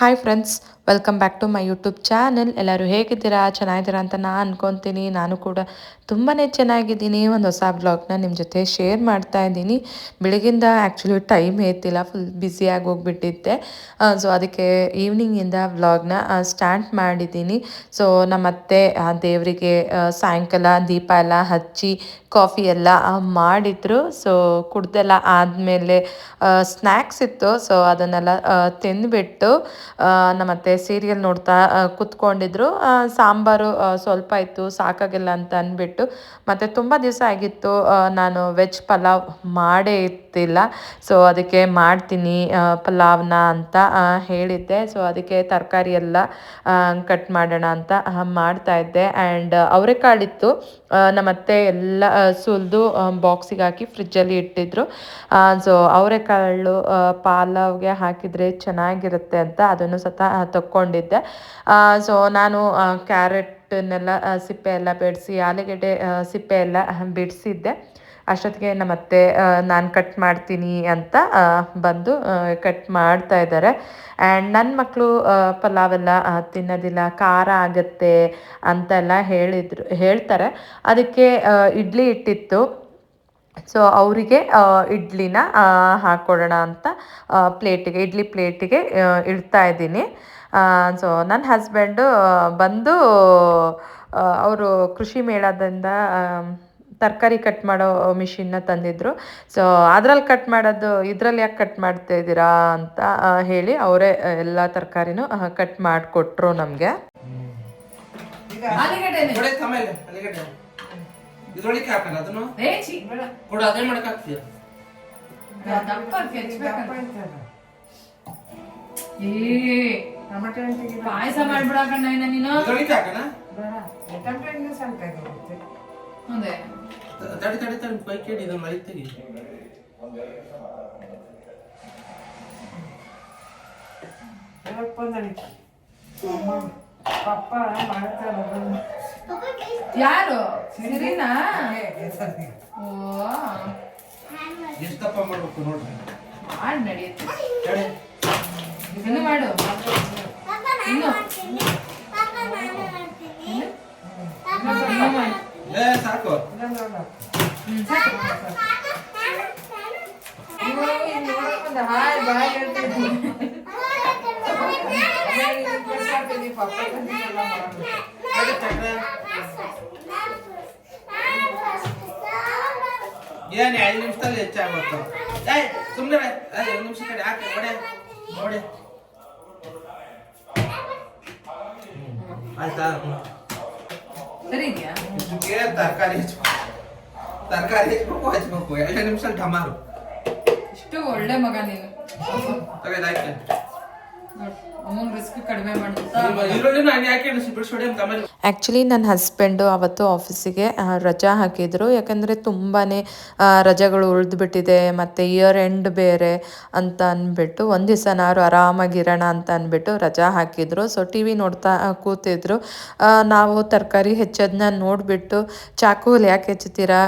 Hi friends welcome back to my YouTube channel ಎಲ್ಲರೂ ಹೇಗಿದ್ದೀರಾ? ಚೆನ್ನಾಗಿದ್ದೀರಾ ಅಂತ ನಾನು ಅಂದ್ಕೊತೀನಿ ನಾನು ಕೂಡ ತುಂಬಾ ಚೆನ್ನಾಗಿದ್ದೀನಿ. ಒಂದು ಹೊಸ ಬ್ಲಾಗ್ನ ನಿಮ್ಮ ಜೊತೆ ಶೇರ್ ಮಾಡ್ತಾ ಇದ್ದೀನಿ. ಬೆಳಗಿಂದ ಆ್ಯಕ್ಚುಲಿ ಟೈಮ್ ಏತಿಲ್ಲ ಫುಲ್ ಬ್ಯುಸಿಯಾಗಿ ಹೋಗ್ಬಿಟ್ಟಿದ್ದೆ. ಸೊ ಅದಕ್ಕೆ ಈವ್ನಿಂಗಿಂದ ವ್ಲಾಗ್ನ ಸ್ಟಾರ್ಟ್ ಮಾಡಿದ್ದೀನಿ. ಸೊ ನಮ್ಮ ಅತ್ತೆ ದೇವರಿಗೆ ಸಾಯಂಕಾಲ ದೀಪ ಎಲ್ಲ ಹಚ್ಚಿ ಕಾಫಿ ಎಲ್ಲ ಮಾಡಿದ್ರು. ಸೊ ಕುಡ್ದೆಲ್ಲ ಆದಮೇಲೆ ಸ್ನ್ಯಾಕ್ಸ್ ಇತ್ತು. ಸೊ ಅದನ್ನೆಲ್ಲ ತಿಂದುಬಿಟ್ಟು ನಮ್ಮತ್ತೆ ಸೀರಿಯಲ್ ನೋಡ್ತಾ ಕುತ್ಕೊಂಡಿದ್ರು. ಸಾಂಬಾರು ಸ್ವಲ್ಪ ಇತ್ತು ಸಾಕಾಗಿಲ್ಲ ಅಂತ ಅಂದ್ಬಿಟ್ಟು, ಮತ್ತು ತುಂಬ ದಿವಸ ಆಗಿತ್ತು. ನಾನು ವೆಜ್ ಪಲಾವ್ ಮಾಡೇ ಇತ್ತಿಲ್ಲ ಸೊ ಅದಕ್ಕೆ ಮಾಡ್ತೀನಿ ಪಲಾವ್ನ ಅಂತ ಹೇಳಿದ್ದೆ. ಸೊ ಅದಕ್ಕೆ ತರಕಾರಿ ಎಲ್ಲ ಕಟ್ ಮಾಡೋಣ ಅಂತ ಮಾಡ್ತಾ ಇದ್ದೆ. ಆ್ಯಂಡ್ ಅವರೆಕಾಳಿತ್ತು. ನಮ್ಮತ್ತೆ ಎಲ್ಲ ಸುಲಿದು ಬಾಕ್ಸಿಗೆ ಹಾಕಿ ಫ್ರಿಜ್ಜಲ್ಲಿ ಇಟ್ಟಿದ್ರು. ಸೊ ಅವರೆಕಾಳು ಪಾಲವ್ಗೆ ಹಾಕಿದರೆ ಚೆನ್ನಾಗಿರುತ್ತೆ ಅಂತ ಅದನ್ನು ಸತ ತಕ್ಕೊಂಡಿದ್ದೆ. ಸೊ ನಾನು ಕ್ಯಾರೆಟ್ನೆಲ್ಲ ಸಿಪ್ಪೆ ಎಲ್ಲ ಬಿಡಿಸಿ, ಆಲೂಗೆಡ್ಡೆ ಸಿಪ್ಪೆ ಎಲ್ಲ ಬಿಡಿಸಿದ್ದೆ. ಅಷ್ಟೊತ್ತಿಗೆ ನಮ್ಮ ಅತ್ತೆ ನಾನು ಕಟ್ ಮಾಡ್ತೀನಿ ಅಂತ ಬಂದು ಕಟ್ ಮಾಡ್ತಾ ಇದ್ದಾರೆ. ಆ್ಯಂಡ್ ನನ್ನ ಮಕ್ಕಳು ಪಲಾವೆಲ್ಲ ತಿನ್ನೋದಿಲ್ಲ, ಖಾರ ಆಗುತ್ತೆ ಅಂತೆಲ್ಲ ಹೇಳಿದ್ರು, ಹೇಳ್ತಾರೆ. ಅದಕ್ಕೆ ಇಡ್ಲಿ ಇಟ್ಟಿತ್ತು. ಸೊ ಅವರಿಗೆ ಇಡ್ಲಿನ ಹಾಕ್ಕೊಡೋಣ ಅಂತ ಪ್ಲೇಟಿಗೆ, ಇಡ್ಲಿ ಪ್ಲೇಟಿಗೆ ಇಡ್ತಾ ಇದ್ದೀನಿ. ಸೊ ನನ್ನ ಹಸ್ಬೆಂಡು ಬಂದು ಅವರು ಕೃಷಿ ಮೇಳದಿಂದ ತರಕಾರಿ ಕಟ್ ಮಾಡೋ ಮಿಷಿನ್ನ ತಂದಿದ್ರು. ಸೊ ಅದರಲ್ಲಿ ಕಟ್ ಮಾಡೋದು ಇದರಲ್ಲಿ ಯಾಕೆ ಕಟ್ ಮಾಡ್ತಾ ಇದ್ದೀರಾ ಅಂತ ಹೇಳಿ ಅವರೇ ಎಲ್ಲ ತರಕಾರಿನೂ ಕಟ್ ಮಾಡಿಕೊಟ್ರು ನಮಗೆ. ಪಾಯಸ ಮಾಡ್ಬಿಡಕಣ್ಣ ನೀನು. ನೀನು ಅದೇ ತಡಿ ತಡಿ ತಡಿ ಪೈ ಕೇಳಿ ಇದನ್ನ ಲೈಟ್ ತೆಗಿ. ಪಪ್ಪ ಮಾಡ್ತಾರೆ ಯಾರು? ಸಿರಿನಾ? ಓ. ಎಷ್ಟಪ್ಪ ಮಾಡ್ಬೇಕು ನೋಡ್ರಿ. ಮಾಡಿ ನಡೆಯುತ್ತೆ. ಇನ್ನು ಮಾಡು. ಇನ್ನು? ಇನ್ನು ಮಾಡು. ಏ ಸಾಕು ಹ್ಮ್, ಸಾಕು. ಹಾಯ್ ಬಾಯ್ ಹೇಳ್ತೀನಿ ಪಪ್ಪ ತಂದಿದ್ದೆಲ್ಲ ಮಾಡ್ಬೇಕು ತಡಿ, ತಡಿ. ಏನ್ ಐದು ನಿಮಿಷದಲ್ಲಿ ಹೆಚ್ಚಾಗುತ್ತೆ ಏ ಸುಮ್ಮನೆ ಒಂದು ನಿಮಿಷ ಕಡೆ ಹಾಕಿ ಒಡೆ ನೋಡಿ ಆಯ್ತಾ ಸರಿ ಇದೆಯಾ ಇದಕ್ಕೆ ತರಕಾರಿ ಹಚ್ಬೇಕು ತರಕಾರಿ ಹಚ್ಬೇಕು ಹಚ್ಬೇಕು ಎರಡು ನಿಮಿಷ ಟಮಾರು ಇಷ್ಟು ಒಳ್ಳೆ ಮಗ ನೀನು. ಅಮ್ಮನ ಆ್ಯಕ್ಚುಲಿ ನನ್ನ ಹಸ್ಬೆಂಡು ಅವತ್ತು ಆಫೀಸಿಗೆ ರಜಾ ಹಾಕಿದರು. ಯಾಕಂದರೆ ತುಂಬಾ ರಜೆಗಳು ಉಳಿದ್ಬಿಟ್ಟಿದೆ ಮತ್ತು ಇಯರ್ ಎಂಡ್ ಬೇರೆ ಅಂತ ಅಂದ್ಬಿಟ್ಟು ಒಂದು ದಿವಸನಾರು ಆರಾಮಾಗಿರೋಣ ಅಂತ ಅಂದ್ಬಿಟ್ಟು ರಜಾ ಹಾಕಿದರು. ಸೊ ಟಿ ವಿ ನೋಡ್ತಾ ಕೂತಿದ್ರು. ನಾವು ತರಕಾರಿ ಹೆಚ್ಚೋದನ್ನ ನೋಡಿಬಿಟ್ಟು ಚಾಕುಲಿ ಯಾಕೆ ಹೆಚ್ಚುತ್ತೀರಾ?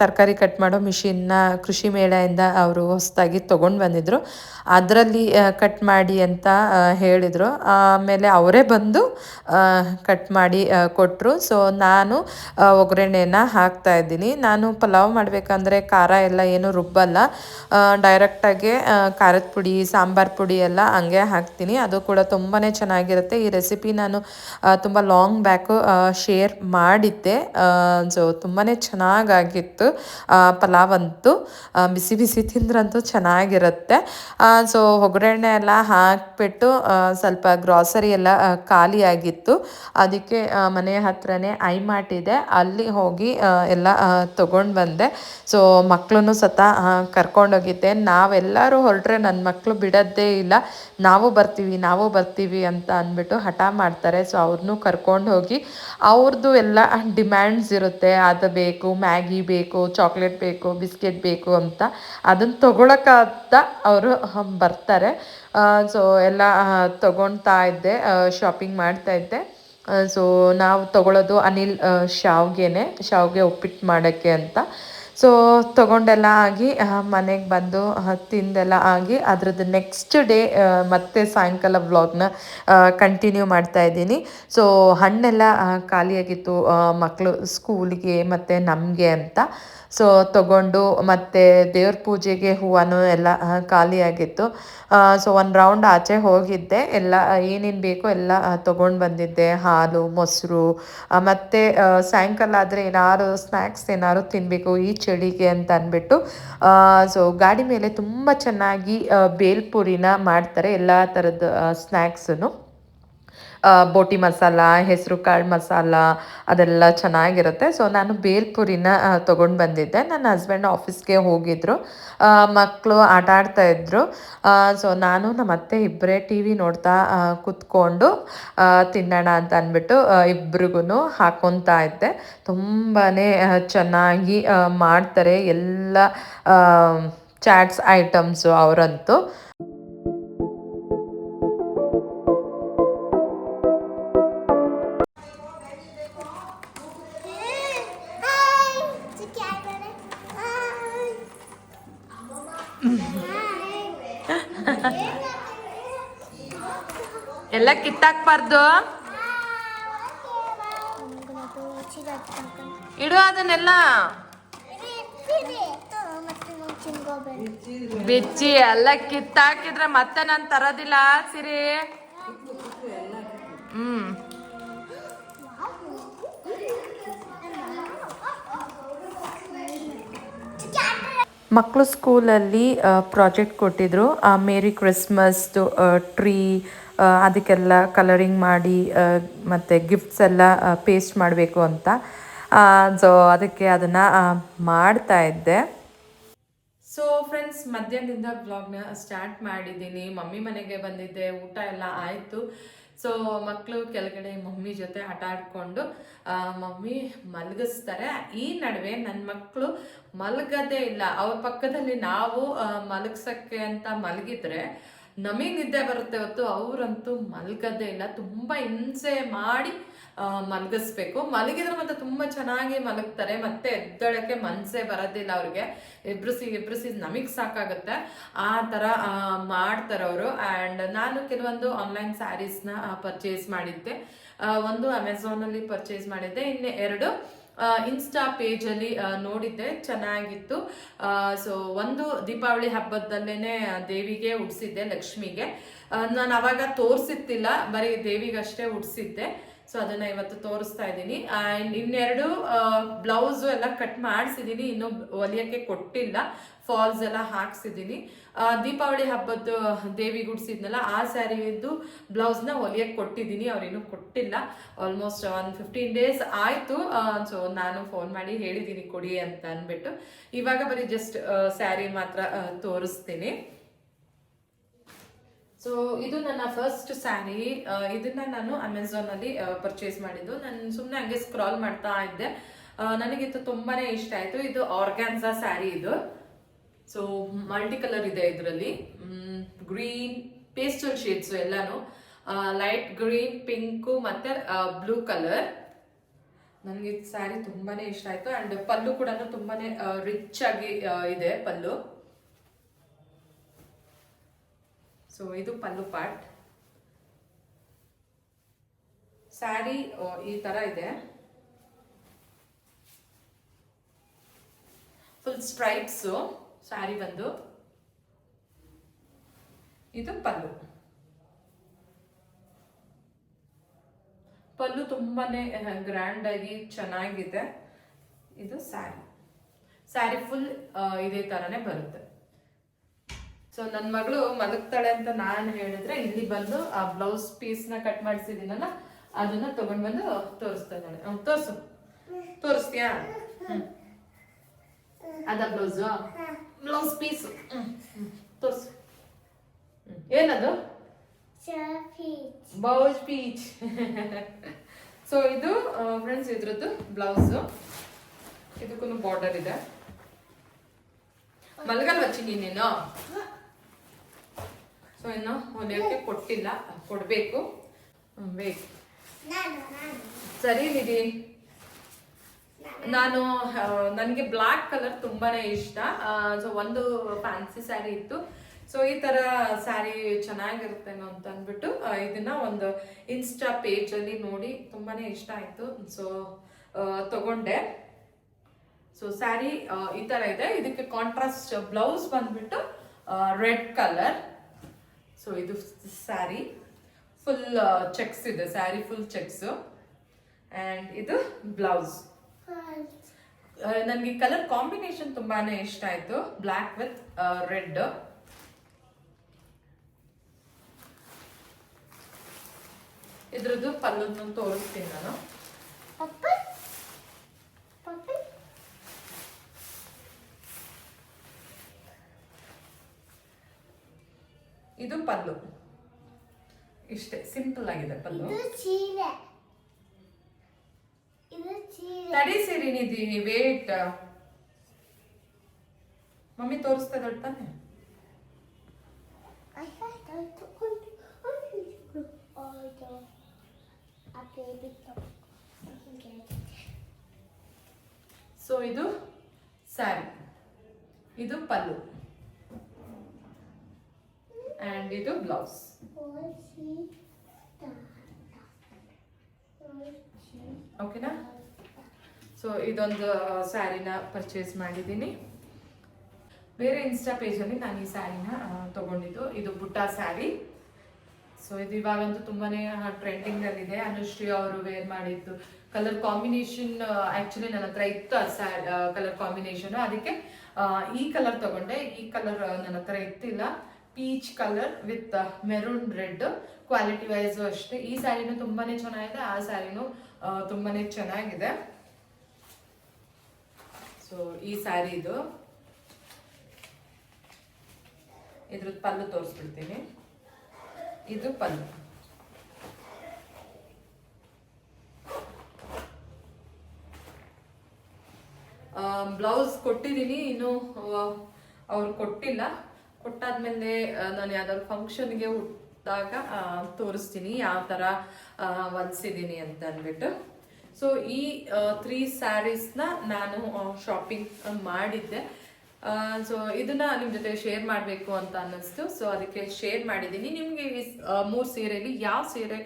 ತರಕಾರಿ ಕಟ್ ಮಾಡೋ ಮಿಷಿನ್ನ ಕೃಷಿ ಮೇಳೆಯಿಂದ ಅವರು ಹೊಸದಾಗಿ ತೊಗೊಂಡು ಬಂದಿದ್ರು. ಅದರಲ್ಲಿ ಕಟ್ ಮಾಡಿ ಅಂತ ಆ, ಹೇಳಿದರು. ಆಮೇಲೆ ಅವರೇ ಬಂದು ಕಟ್ ಮಾಡಿ ಕೊಟ್ಟರು ಸೊ ನಾನು ಒಗ್ಗರಣೆನ ಹಾಕ್ತಾ ಇದ್ದೀನಿ. ನಾನು ಪಲಾವ್ ಮಾಡಬೇಕಂದ್ರೆ ಖಾರ ಎಲ್ಲ ಏನು ರುಬ್ಬಲ್ಲ. ಡೈರೆಕ್ಟಾಗಿ ಖಾರದ ಪುಡಿ, ಸಾಂಬಾರ್ ಪುಡಿ ಎಲ್ಲ ಹಂಗೆ ಹಾಕ್ತೀನಿ. ಅದು ಕೂಡ ತುಂಬಾ ಚೆನ್ನಾಗಿರುತ್ತೆ. ಈ ರೆಸಿಪಿ ನಾನು ತುಂಬ ಲಾಂಗ್ ಬ್ಯಾಕು ಶೇರ್ ಮಾಡಿದ್ದೆ. ಸೊ ತುಂಬಾ ಚೆನ್ನಾಗಾಗಿತ್ತು. ಪಲಾವ್ ಅಂತೂ ಬಿಸಿ ಬಿಸಿ ತಿಂದ್ರಂತೂ ಚೆನ್ನಾಗಿರುತ್ತೆ. ಸೊ ಒಗ್ಗರಣೆ ಎಲ್ಲ ಹಾಕಿಬಿಟ್ಟು ಸ್ವಲ್ಪ ಗ್ರಾಸರಿ ಎಲ್ಲ ಖಾಲಿಯಾಗಿತ್ತು. ಅದಕ್ಕೆ ಮನೆಯ ಮನೆ ಹತ್ರನೇ ಐ ಮಾರ್ಟ್ ಇದೆ. ಅಲ್ಲಿ ಹೋಗಿ ಎಲ್ಲ ತೊಗೊಂಡು ಬಂದೆ. ಸೊ ಮಕ್ಕಳನ್ನು ಸತ ಕರ್ಕೊಂಡೋಗಿದ್ದೆ. ನಾವೆಲ್ಲರೂ ಹೊರಟ್ರೆ ನನ್ನ ಮಕ್ಕಳು ಬಿಡೋದೇ ಇಲ್ಲ. ನಾವು ಬರ್ತೀವಿ ನಾವು ಬರ್ತೀವಿ ಅಂತ ಅಂದ್ಬಿಟ್ಟು ಹಠ ಮಾಡ್ತಾರೆ. ಸೊ ಅವ್ರನ್ನೂ ಕರ್ಕೊಂಡು ಹೋಗಿ ಅವ್ರದ್ದು ಎಲ್ಲ ಡಿಮ್ಯಾಂಡ್ಸ್ ಇರುತ್ತೆ. ಅದು ಬೇಕು, ಮ್ಯಾಗಿ ಬೇಕು, ಚಾಕ್ಲೇಟ್ ಬೇಕು, ಬಿಸ್ಕೆಟ್ ಬೇಕು ಅಂತ. ಅದನ್ನು ತೊಗೊಳಕ್ಕಂತ ಅವರು ಬರ್ತಾರೆ. ಸೊ ಎಲ್ಲ ತೊಗೊಳ್ತಾ ಇದ್ದೆ ಶಾಪಿಂಗ್ ಮಾಡ್ತಾ ಇದ್ದೆ. ಸೊ ನಾವು ತಗೊಳ್ಳೋದು ಅನಿಲ್ ಶಾವ್ಗೆನೆ, ಶಾವ್ಗೆ ಉಪ್ಪಿಟ್ಟು ಮಾಡೋಕ್ಕೆ ಅಂತ. ಸೊ ತೊಗೊಂಡೆಲ್ಲ ಆಗಿ ಮನೆಗೆ ಬಂದು ತಿಂದೆಲ್ಲ ಆಗಿ, ಅದರದ್ದು ನೆಕ್ಸ್ಟ್ ಡೇ ಮತ್ತೆ ಸಾಯಂಕಾಲ ವ್ಲಾಗ್ನ ಕಂಟಿನ್ಯೂ ಮಾಡ್ತಾ ಇದ್ದೀನಿ. ಸೊ ಹಣ್ಣೆಲ್ಲ ಖಾಲಿಯಾಗಿತ್ತು ಮಕ್ಕಳು ಸ್ಕೂಲಿಗೆ ಮತ್ತು ನಮಗೆ ಅಂತ. ಸೊ ತಗೊಂಡು ಮತ್ತು ದೇವ್ರ ಪೂಜೆಗೆ ಹೂವನು ಎಲ್ಲ ಖಾಲಿಯಾಗಿತ್ತು. ಸೊ ಒಂದು ರೌಂಡ್ ಆಚೆ ಹೋಗಿದ್ದೆ. ಎಲ್ಲ, ಏನೇನು ಬೇಕೋ ಎಲ್ಲ ತೊಗೊಂಡು ಬಂದಿದ್ದೆ. ಹಾಲು, ಮೊಸರು ಮತ್ತು ಸಾಯಂಕಾಲ ಆದರೆ ಏನಾದ್ರು ಸ್ನ್ಯಾಕ್ಸ್ ಏನಾದ್ರು ತಿನ್ನಬೇಕು ಈ ಚಳಿಗೆ ಅಂತ ಅಂದ್ಬಿಟ್ಟು ಸೊ ಗಾಡಿ ಮೇಲೆ ತುಂಬ ಚೆನ್ನಾಗಿ ಬೇಲ್ಪುರಿನ ಮಾಡ್ತಾರೆ, ಎಲ್ಲ ಥರದ ಸ್ನ್ಯಾಕ್ಸನ್ನು ಬೋಟಿ ಮಸಾಲ, ಹೆಸರು ಕಾಳು ಮಸಾಲ, ಅದೆಲ್ಲ ಚೆನ್ನಾಗಿರುತ್ತೆ. ಸೊ ನಾನು ಬೇಲ್ಪುರಿನ ತೊಗೊಂಡು ಬಂದಿದ್ದೆ. ನನ್ನ ಹಸ್ಬೆಂಡ್ ಆಫೀಸ್ಗೆ ಹೋಗಿದ್ರು. ಮಕ್ಕಳು ಆಟ ಆಡ್ತಾ ಇದ್ದರು ಸೊ ನಾನು ನಮ್ಮ ಅತ್ತೆ ಇಬ್ಬರೇ ಟಿ ವಿ ನೋಡ್ತಾ ಕುತ್ಕೊಂಡು ತಿನ್ನೋಣ ಅಂತ ಅಂದ್ಬಿಟ್ಟು ಇಬ್ರಿಗೂ ಹಾಕೊತಾ ಇದ್ದೆ. ತುಂಬಾ ಚೆನ್ನಾಗಿ ಮಾಡ್ತಾರೆ ಎಲ್ಲ ಚಾಟ್ಸ್, ಐಟಮ್ಸು ಅವರಂತೂ. ಎಲ್ಲ ಕಿತ್ತಾಕ್ಬಾರ್ದು. ಇಡು ಅದನ್ನೆಲ್ಲ. ಬಿಚ್ಚಿ ಎಲ್ಲ ಕಿತ್ತಾಕಿದ್ರೆ ಮತ್ತೆ ನಾನು ತರೋದಿಲ್ಲ, ಸಿರಿ. ಹ್ಮ್. ಮಕ್ಕಳು ಸ್ಕೂಲಲ್ಲಿ ಪ್ರಾಜೆಕ್ಟ್ ಕೊಟ್ಟಿದ್ರು. ಆ ಮೇರಿ ಕ್ರಿಸ್ಮಸ್ದು ಟ್ರೀ ಅದಕ್ಕೆಲ್ಲ ಕಲರಿಂಗ್ ಮಾಡಿ ಮತ್ತು ಗಿಫ್ಟ್ಸ್ ಎಲ್ಲ ಪೇಸ್ಟ್ ಮಾಡಬೇಕು ಅಂತ. ಸೊ ಅದಕ್ಕೆ ಅದನ್ನು ಮಾಡ್ತಾ ಇದ್ದೆ. ಸೊ ಫ್ರೆಂಡ್ಸ್ ಮಧ್ಯಾಹ್ನದಿಂದ ಬ್ಲಾಗ್ನ ಸ್ಟಾರ್ಟ್ ಮಾಡಿದ್ದೀನಿ. ಮಮ್ಮಿ ಮನೆಗೆ ಬಂದಿದ್ದೆ, ಊಟ ಎಲ್ಲ ಆಯಿತು. ಸೊ ಮಕ್ಕಳು ಕೆಳಗಡೆ ಮಮ್ಮಿ ಜೊತೆ ಆಟ ಆಡಿಕೊಂಡು ಮಮ್ಮಿ ಮಲಗಿಸ್ತಾರೆ. ಈ ನಡುವೆ ನನ್ನ ಮಕ್ಕಳು ಮಲಗದೇ ಇಲ್ಲ. ಅವ್ರ ಪಕ್ಕದಲ್ಲಿ ನಾವು ಮಲಗ್ಸೋಕ್ಕೆ ಅಂತ ಮಲಗಿದ್ರೆ ನಮಗೆ ನಿದ್ದೆ ಬರುತ್ತೆ ಹೊತ್ತು ಅವರಂತೂ ಮಲಗದೇ ಇಲ್ಲ ತುಂಬ ಹಿಂಸೆ ಮಾಡಿ ಮಲಗಿಸ್ಬೇಕು. ಮಲಗಿದ್ರೆ ಮತ್ತೆ ತುಂಬಾ ಚೆನ್ನಾಗಿ ಮಲಗ್ತಾರೆ. ಮತ್ತೆ ಎದ್ದಳಕ್ಕೆ ಮನ್ಸೇ ಬರೋದಿಲ್ಲ ಅವ್ರಿಗೆ. ಎಬ್ರಿಸಿ ಎಬ್ರಿಸಿ ನಮಗ್ ಸಾಕಾಗುತ್ತೆ. ಆ ಥರ ಮಾಡ್ತಾರೆ ಅವರು. ಆ್ಯಂಡ್ ನಾನು ಕೆಲವೊಂದು ಆನ್ಲೈನ್ ಸ್ಯಾರೀಸ್ನ ಪರ್ಚೇಸ್ ಮಾಡಿದ್ದೆ. ಒಂದು ಅಮೆಝಾನಲ್ಲಿ ಪರ್ಚೇಸ್ ಮಾಡಿದ್ದೆ. ಇನ್ನು ಎರಡು ಇನ್ಸ್ಟಾ ಪೇಜಲ್ಲಿ ನೋಡಿದ್ದೆ, ಚೆನ್ನಾಗಿತ್ತು. ಸೊ ಒಂದು ದೀಪಾವಳಿ ಹಬ್ಬದಲ್ಲೇನೆ ದೇವಿಗೆ ಉಡ್ಸಿದ್ದೆ, ಲಕ್ಷ್ಮಿಗೆ. ನಾನು ಅವಾಗ ತೋರಿಸಿತ್ತಿಲ್ಲ ಬರೀ ದೇವಿಗಷ್ಟೇ ಉಡ್ಸಿದ್ದೆ. ಸೊ ಅದನ್ನ ಇವತ್ತು ತೋರಿಸ್ತಾ ಇದ್ದೀನಿ. ಅಂಡ್ ಇನ್ನೆರಡು ಬ್ಲೌಸು ಎಲ್ಲ ಕಟ್ ಮಾಡಿಸಿದ್ದೀನಿ ಇನ್ನು ಹೊಲಿಯೋಕ್ಕೆ ಕೊಟ್ಟಿಲ್ಲ. ಫಾಲ್ಸ್ ಎಲ್ಲ ಹಾಕ್ಸಿದ್ದೀನಿ ದೀಪಾವಳಿ ಹಬ್ಬದ್ದು ದೇವಿ ಗುಡ್ಸಿದ್ನಲ್ಲ, ಆ ಸ್ಯಾರಿದು ಬ್ಲೌಸ್ನ ಹೊಲಿಯಕ್ಕೆ ಕೊಟ್ಟಿದ್ದೀನಿ ಅವ್ರೇನು ಕೊಟ್ಟಿಲ್ಲ. ಆಲ್ಮೋಸ್ಟ್ ಒನ್ ಫಿಫ್ಟೀನ್ ಡೇಸ್ ಆಯಿತು. ಸೊ ನಾನು ಫೋನ್ ಮಾಡಿ ಹೇಳಿದ್ದೀನಿ ಕೊಡಿ ಅಂತ ಅಂದ್ಬಿಟ್ಟು. ಇವಾಗ ಬರೀ ಜಸ್ಟ್ ಸ್ಯಾರಿ ಮಾತ್ರ ತೋರಿಸ್ತೀನಿ. ಸೊ ಇದು ನನ್ನ ಫಸ್ಟ್ ಸ್ಯಾರಿ ಇದನ್ನ ನಾನು ಅಮೆಝಾನಲ್ಲಿ ಪರ್ಚೇಸ್ ಮಾಡಿದ್ದು. ನಾನು ಸುಮ್ಮನೆ ಹಂಗೆ ಸ್ಕ್ರಾಲ್ ಮಾಡ್ತಾ ಇದ್ದೆ. ನನಗೆ ನನಗಿದು ತುಂಬಾನೇ ಇಷ್ಟ ಆಯ್ತು. ಇದು ಆರ್ಗ್ಯಾನ್ಸಾ ಸ್ಯಾರಿ ಇದು. ಸೊ ಮಲ್ಟಿ ಕಲರ್ ಇದೆ ಇದರಲ್ಲಿ. ಗ್ರೀನ್ ಪೇಸ್ಟಲ್ ಶೇಡ್ಸ್ ಎಲ್ಲಾನು. ಲೈಟ್ ಗ್ರೀನ್ ಪಿಂಕು ಮತ್ತೆ ಬ್ಲೂ ಕಲರ್ ನನಗೆ ಇದು ಸ್ಯಾರಿ ತುಂಬಾನೇ ಇಷ್ಟ ಆಯ್ತು. ಅಂಡ್ ಪಲ್ಲು ಕೂಡ ತುಂಬಾನೇ ರಿಚ್ ಆಗಿ ಇದೆ ಪಲ್ಲು. ಸೊ ಇದು ಪಲ್ಲು ಪಾರ್ಟ್ ಸ್ಯಾರಿ ಈ ತರ ಇದೆ. ಫುಲ್ ಸ್ಟ್ರೈಪ್ಸು ಸ್ಯಾರಿ ಬಂದು. ಇದು ಪಲ್ಲು. ಪಲ್ಲು ತುಂಬಾನೇ ಗ್ರ್ಯಾಂಡ್ ಆಗಿ ಚೆನ್ನಾಗಿದೆ. ಇದು ಸ್ಯಾರಿ ಸ್ಯಾರಿ ಫುಲ್ ಇದೇ ತರನೇ ಬರುತ್ತೆ. ಸೊ ನನ್ನ ಮಗಳು ಮಲಗ್ತಾಳೆ ಅಂತ ನಾನು ಹೇಳಿದ್ರೆ ಇಲ್ಲಿ ಬಂದು ಆ ಬ್ಲೌಸ್ ಪೀಸ್ನ ಕಟ್ ಮಾಡಿಸಿದೀನಲ್ಲ ಅದನ್ನ ತಗೊಂಡ್ ಬಂದು ತೋರಿಸ್ತಾ ಹ್ಮ್, ತೋರ್ಸು. ತೋರಿಸ್ತೀಯಾ. ಅದ ಬ್ಲೌಸು ಬ್ಲೌಸ್ ಪೀಸ್ ತೋರ್ಸು. ಏನದು? ಬೌಜ್ ಪೀಚ್ ಸೊ ಇದು ಫ್ರೆಂಡ್ಸ್ ಇದ್ರದ್ದು ಬ್ಲೌಸು ಇದಕ್ಕೂ ಬಾರ್ಡರ್ ಇದೆ. ಮಲಗಲ್ವಚ್ಚಿ ನೀನೇನು ನೀನು? ಸೊ ಇನ್ನು ಹೊಲಿಯೋಕ್ಕೆ ಕೊಟ್ಟಿಲ್ಲ ಕೊಡಬೇಕು. ಬೇಕು. ಸರಿ ನಿಧಿ. ನಾನು. ನನಗೆ ಬ್ಲ್ಯಾಕ್ ಕಲರ್ ತುಂಬಾನೇ ಇಷ್ಟ. ಸೊ ಒಂದು ಫ್ಯಾನ್ಸಿ ಸ್ಯಾರಿ ಇತ್ತು. ಸೊ ಈ ತರ ಸ್ಯಾರಿ ಚೆನ್ನಾಗಿರುತ್ತೇನೋ ಅಂತ ಅಂದ್ಬಿಟ್ಟು ಇದನ್ನ ಒಂದು ಇನ್ಸ್ಟಾ ಪೇಜ್ ಅಲ್ಲಿ ನೋಡಿ ತುಂಬಾನೇ ಇಷ್ಟ ಆಯ್ತು. ಸೊ ತಗೊಂಡೆ. ಸೊ ಸ್ಯಾರಿ ಈ ತರ ಇದೆ. ಇದಕ್ಕೆ ಕಾಂಟ್ರಾಸ್ಟ್ ಬ್ಲೌಸ್ ಬಂದ್ಬಿಟ್ಟು ರೆಡ್ ಕಲರ್ ಸೊ ಇದು ಸ್ಯಾರಿ ಫುಲ್ ಚೆಕ್ಸ್ ಇದೆ. ಸ್ಯಾರಿ ಫುಲ್ ಚೆಕ್ಸ್ ಅಂಡ್ ಇದು ಬ್ಲೌಸ್ ನನಗೆ ಕಲರ್ ಕಾಂಬಿನೇಷನ್ ತುಂಬಾನೇ ಇಷ್ಟ ಆಯಿತು. ಬ್ಲ್ಯಾಕ್ ವಿತ್ ರೆಡ್ ಇದ್ರದ್ದು ಪಲ್ಲನ್ನು ತೋರಿಸ್ತೀನಿ ನಾನು ಇದು ಪಲ್ಲು. ಇಷ್ಟೇ ಸಿಂಪಲ್ ಆಗಿದೆ ಪಲ್ಲು. ತಡಿ ಸಿರಿ ನಿಧಿ ವೇಟ್ ಮಮ್ಮಿ ತೋರಿಸ್ತಾ ಇದ್ದಾಳೆ ತಾನೆ? ಸೊ ಇದು ಸ್ಯಾರಿ ಇದು ಪಲ್ಲು. ಅಂಡ್ ಇದು ಬ್ಲೌಸ್ ಓಕೆನಾ ಸೊ ಇದೊಂದು ಸ್ಯಾರಿನ ಪರ್ಚೇಸ್ ಮಾಡಿದ್ದೀನಿ. ಬೇರೆ ಇನ್ಸ್ಟಾ ಪೇಜಲ್ಲಿ ನಾನು ಈ ಸ್ಯಾರಿನ ತಗೊಂಡಿದ್ದು. ಇದು ಬುಟ್ಟ ಸ್ಯಾರಿ ಸೊ ಇದು ಇವಾಗಂತೂ ತುಂಬಾ ಟ್ರೆಂಡಿಂಗಲ್ಲಿದೆ ಅನುಶ್ರೀ ಅವರು ವೇರ್ ಮಾಡಿದ್ದು. ಕಲರ್ ಕಾಂಬಿನೇಷನ್ ಆ್ಯಕ್ಚುಲಿ ನನ್ನ ಹತ್ರ ಇತ್ತು ಕಲರ್ ಕಾಂಬಿನೇಷನು ಅದಕ್ಕೆ ಈ ಕಲರ್ ತಗೊಂಡೆ. ಈ ಕಲರ್ ನನ್ನ ಹತ್ರ ಇತ್ತಿಲ್ಲ. Peach colour with maroon red quality wise ಅಷ್ಟೇ. ಈ ಸ್ಯಾರಿನೂ ತುಂಬಾನೇ ಚೆನ್ನಾಗಿದೆ. ಆ ಸ್ಯಾರಿನೂ ತುಂಬಾನೇ ಚೆನ್ನಾಗಿದೆ. ಸೊ ಈ ಸ್ಯಾರಿ ಇದು. ಇದ್ರದ್ದು ಪಲ್ಲು ತೋರಿಸ್ಬಿಡ್ತೀನಿ. ಇದು ಪಲ್ಲು. ಬ್ಲೌಸ್ ಕೊಟ್ಟಿದ್ದೀನಿ. ಇನ್ನು ಅವ್ರು ಕೊಟ್ಟಿಲ್ಲ. ಕೊಟ್ಟಾದ್ಮೇಲೆ ನಾನು ಯಾವ್ದಾದ್ರು ಫಂಕ್ಷನ್ಗೆ ಹುಟ್ಟಿದಾಗ ತೋರಿಸ್ತೀನಿ, ಯಾವ ಥರ ಹೊಲ್ಸಿದ್ದೀನಿ ಅಂತ ಅಂದ್ಬಿಟ್ಟು. ಸೊ ಈ ತ್ರೀ ಸ್ಯಾರೀಸ್ನ ನಾನು ಶಾಪಿಂಗ್ ಮಾಡಿದ್ದೆ. ಸೊ ಇದನ್ನ ನಿಮ್ಮ ಜೊತೆ ಶೇರ್ ಮಾಡಬೇಕು ಅಂತ ಅನ್ನಿಸ್ತು. ಸೊ ಅದಕ್ಕೆ ಶೇರ್ ಮಾಡಿದ್ದೀನಿ. ನಿಮಗೆ ಮೂರು ಸೀರೆಯಲ್ಲಿ ಯಾವ ಸೀರೆ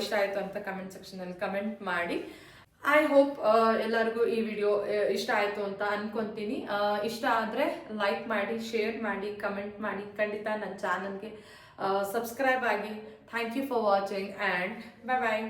ಇಷ್ಟ ಆಯಿತು ಅಂತ ಕಮೆಂಟ್ ಸೆಕ್ಷನಲ್ಲಿ ಕಮೆಂಟ್ ಮಾಡಿ. ಐ ಹೋಪ್ ಎಲ್ಲರಿಗೂ ಈ ವಿಡಿಯೋ ಇಷ್ಟ ಆಯಿತು ಅಂತ ಅನ್ಕೊಂತೀನಿ. ಇಷ್ಟ ಆದರೆ ಲೈಕ್ ಮಾಡಿ ಶೇರ್ ಮಾಡಿ ಕಮೆಂಟ್ ಮಾಡಿ. ಖಂಡಿತ ನನ್ನ ಚಾನಲ್ಗೆ ಸಬ್ಸ್ಕ್ರೈಬ್ ಆಗಿ. Thank you for watching and bye bye